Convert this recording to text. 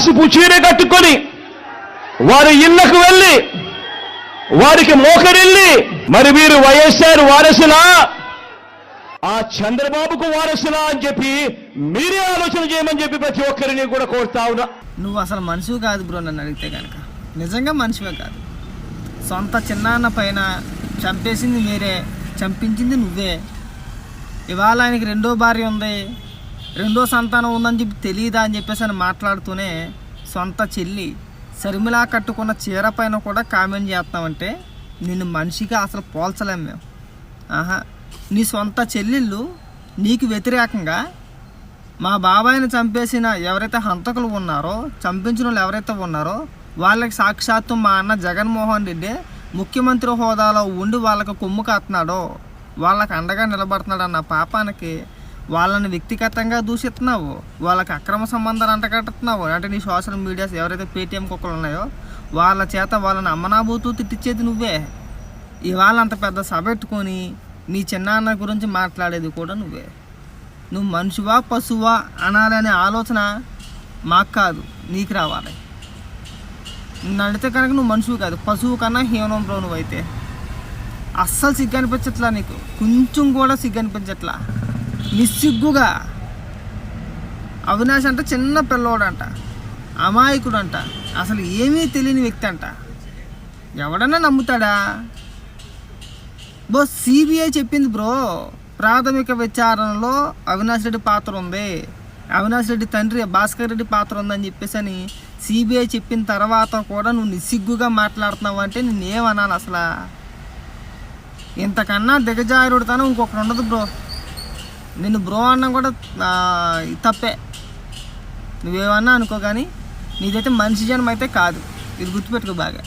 పసుపు చీర కట్టుకొని వారి ఇళ్ళకు వెళ్ళి వారికి మోకరిల్లి మరి మీరు వైఎస్ఆర్ వారసులా? ఆ చంద్రబాబుకు వారసులా అని చెప్పి మీరే ఆలోచన చేయమని చెప్పి ప్రతి ఒక్కరిని కూడా కోరుతా ఉన్నా. నువ్వు అసలు మనిషివి కాదు బ్రో నన్ను అడిగితే కనుక నిజంగా మనిషివే కాదు. సొంత చిన్నాన్న పైన చంపేసింది మీరే చంపించింది నువ్వే. ఇవాళ ఆయనకి రెండో భార్య ఉంది. రెండో సంతానం ఉందని చెప్పి తెలియదా అని చెప్పేసి అని మాట్లాడుతూనే సొంత చెల్లి శర్మిలా కట్టుకున్న చీర పైన కూడా కామెంట్ చేస్తామంటే నిన్ను మనిషిగా అసలు పోల్చలేం మేము. ఆహా నీ సొంత చెల్లెళ్ళు నీకు వ్యతిరేకంగా మా బాబాయిని చంపేసిన ఎవరైతే హంతకులు ఉన్నారో చంపించిన వాళ్ళు ఎవరైతే ఉన్నారో వాళ్ళకి సాక్షాత్తు మా అన్న జగన్మోహన్ రెడ్డి ముఖ్యమంత్రి హోదాలో ఉండి వాళ్ళకు కొమ్ము కాస్తున్నాడో వాళ్ళకి అండగా నిలబడుతున్నాడు అన్న పాపానికి వాళ్ళని వ్యక్తిగతంగా దూషిస్తున్నావు వాళ్ళకి అక్రమ సంబంధాలు అంటగట్టుతున్నావు అంటే నీ సోషల్ మీడియాస్ ఎవరైతే పేటీఎం కుక్కలు ఉన్నాయో వాళ్ళ చేత వాళ్ళని అమ్మనాబోతూ తిట్టించేది నువ్వే. ఇవాళ అంత పెద్ద సభ పెట్టుకొని నీ చిన్నాన్న గురించి మాట్లాడేది కూడా నువ్వే. నువ్వు మనిషివా పశువా అనాలనే ఆలోచన మాకు కాదు నీకు రావాలి. నడితే అడిగితే కనుక నువ్వు మనుషువు కాదు పశువు కన్నా హీనం బ్రో నువ్వైతే. అస్సలు సిగ్గు అనిపించట్లా నీకు కొంచెం కూడా సిగ్గు అనిపించట్లా. నిస్సిగ్గుగా. అవినాష్ అంట చిన్న పిల్లోడంట. అమాయకుడు అంట అసలు ఏమీ తెలియని వ్యక్తి అంట ఎవడన్నా నమ్ముతాడా? బో సిబిఐ చెప్పింది బ్రో. ప్రాథమిక విచారణలో అవినాష్ రెడ్డి పాత్ర ఉంది. అవినాష్ రెడ్డి తండ్రి భాస్కర్ రెడ్డి పాత్ర ఉందని చెప్పేసి అని సిబిఐ చెప్పిన తర్వాత కూడా నువ్వు నిస్సిగ్గుగా మాట్లాడుతున్నావు అంటే నేనేమనాలి అసలు? ఇంతకన్నా దిగజారుడుతాను ఇంకొకటి ఉండదు బ్రో. నిన్ను బ్రో అన్నం కూడా తప్పే. నువ్వేమన్నా అనుకో కానీ నీదైతే మనిషి జనం అయితే కాదు. ఇది గుర్తుపెట్టుకో బాగా.